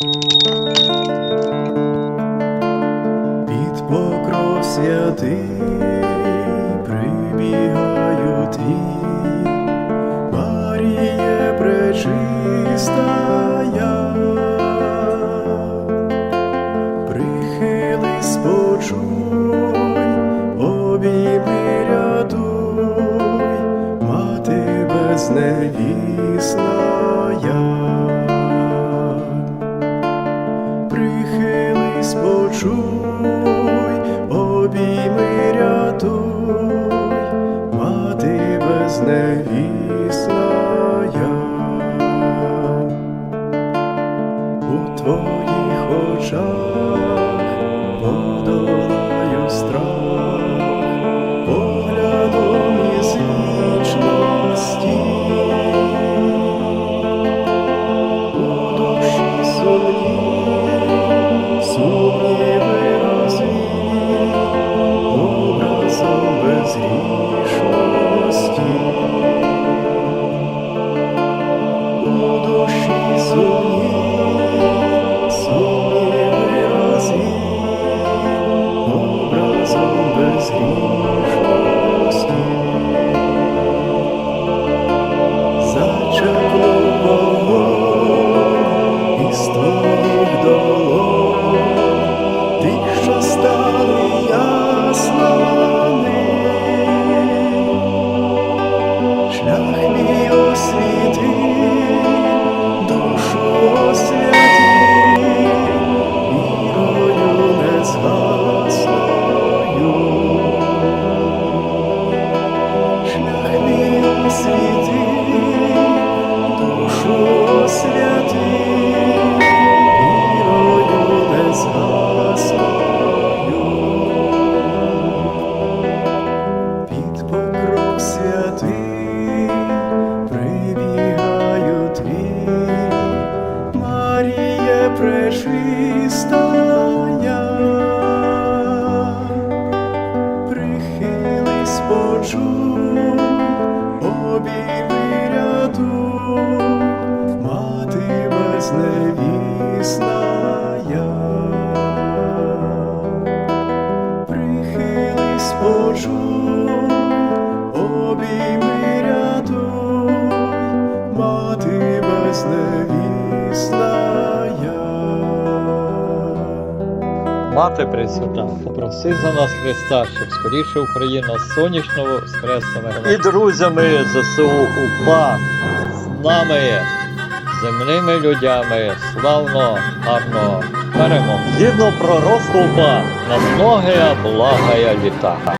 Під покров святий прибігаю твій, Маріє пречистая, почуй, обійми рятуй, мати безневісна. У твоїх очах ясними. Шлях мій пречистая, прихились, почуй, обійми рятуй, мати безневісна я. Прихились, почуй, обійми рятуй, мати безневісна Мати Пресвята, попроси за нас Христа, щоб скоріше Україна сонячного воскресла. І друзями ЗСУ УПА з нами, земними людями, славно, гарно перемог. Згідно пророцтва УПА, на многое благая літа.